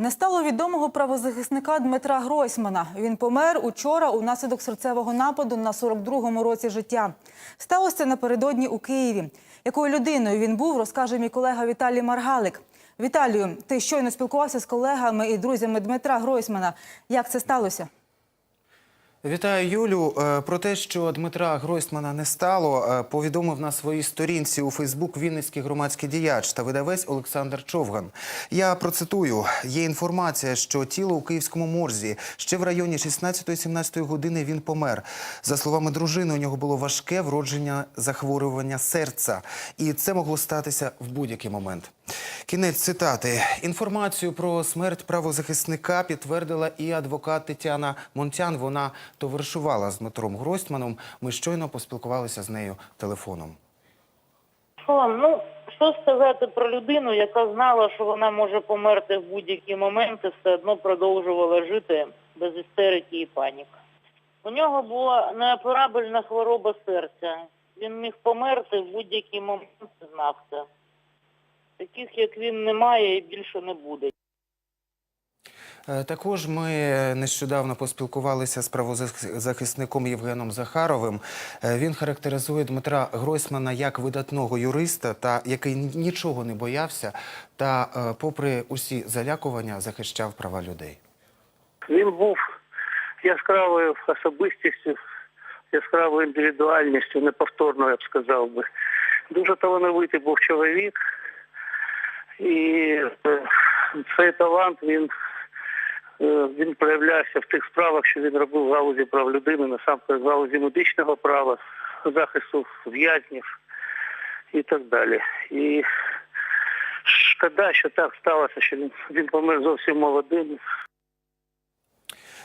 Не стало відомого правозахисника Дмитра Гройсмана. Він помер учора унаслідок серцевого нападу на 42-му році життя. Сталося напередодні у Києві. Якою людиною він був, розкаже мій колега Віталій Маргалик. Віталію, ти щойно спілкувався з колегами і друзями Дмитра Гройсмана. Як це сталося? Вітаю Юлю. Е, Про те, що Дмитра Гройсмана не стало, е, повідомив на своїй сторінці у Фейсбук Вінницький громадський діяч та видавець Олександр Човган. Я процитую: є інформація, що тіло у київському морзі ще в районі 16-17 години він помер. За словами дружини, у нього було важке вродження захворювання серця, і це могло статися в будь-який момент. Кінець цитати. Інформацію про смерть правозахисника підтвердила і адвокат Тетяна Монтян. Вона товаришувала з Дмитром Гройсманом. Ми щойно поспілкувалися з нею телефоном. Ну, що сказати про людину, яка знала, що вона може померти в будь-які моменти, все одно продовжувала жити без істерики і паніки. У нього була неоперабельна хвороба серця. Він міг померти в будь-який момент, знав це. Таких, як він, немає і більше не буде. Е, Також ми нещодавно поспілкувалися з правозахисником Євгеном Захаровим. Е, Він характеризує Дмитра Гройсмана як видатного юриста, та який нічого не боявся, та, е, попри усі залякування, захищав права людей. Він був яскравою особистістю, яскравою індивідуальністю, неповторною, я б сказав би. Дуже талановитий був чоловік, і цей талант він, він проявлявся в тих справах, що він робив в галузі прав людини, насамперед в галузі медичного права, захисту в'язнів і так далі. І шкода, що так сталося, що він, він помер зовсім молодим.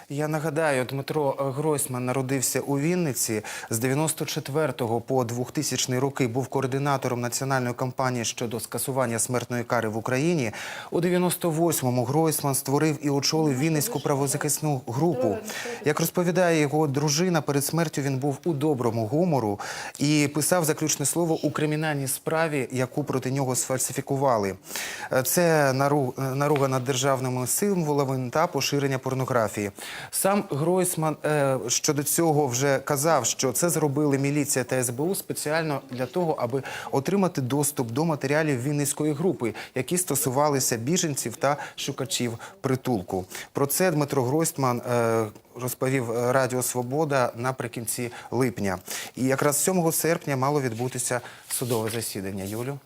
Я нагадаю, Дмитро Гройсман народився у Вінниці з 94 по 2000 роки. Був координатором національної кампанії щодо скасування смертної кари в Україні. У 98-му Гройсман створив і очолив Вінницьку правозахисну групу. Як розповідає його дружина, перед смертю він був у доброму гумору і писав заключне слово у кримінальній справі, яку проти нього сфальсифікували. Це нару- наруга над державними символами та поширення порнографії. Сам Гройсман е, щодо цього вже казав, що це зробили міліція та СБУ спеціально для того, аби отримати доступ до матеріалів Вінницької групи, які стосувалися біженців та шукачів притулку. Про це Дмитро Гройсман е, розповів Радіо Свобода наприкінці липня. І якраз 7 серпня мало відбутися судове засідання. Юлю.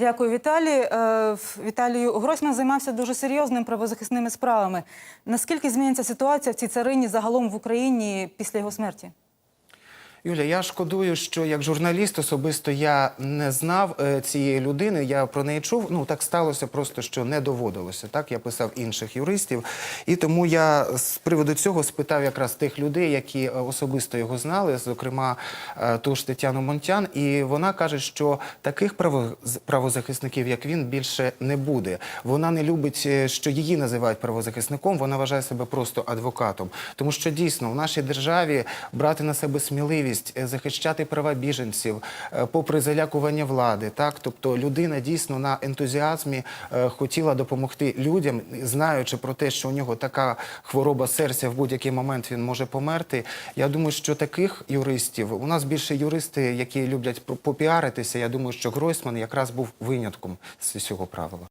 Дякую, Віталій. Е, Віталію Гройсман займався дуже серйозними правозахисними справами. Наскільки зміниться ситуація в цій царині загалом в Україні після його смерті? Юля, я шкодую, що як журналіст особисто я не знав е, цієї людини. Я про неї чув. Ну так сталося, просто що не доводилося. Так я писав інших юристів, і тому я з приводу цього спитав якраз тих людей, які е, особисто його знали, зокрема е, ту ж Тетяну Монтян. І вона каже, що таких правозахисників, як він, більше не буде. Вона не любить, що її називають правозахисником. Вона вважає себе просто адвокатом, тому що дійсно в нашій державі брати на себе сміливість, е, захищати права біженців, е, попри залякування влади. Так, тобто людина дійсно на ентузіазмі е, хотіла допомогти людям, знаючи про те, що у нього така хвороба серця в будь-який момент він може померти. Я думаю, що таких юристів у нас більше юристи, які люблять попіаритися. Я думаю, що Гройсман якраз був винятком з цього правила.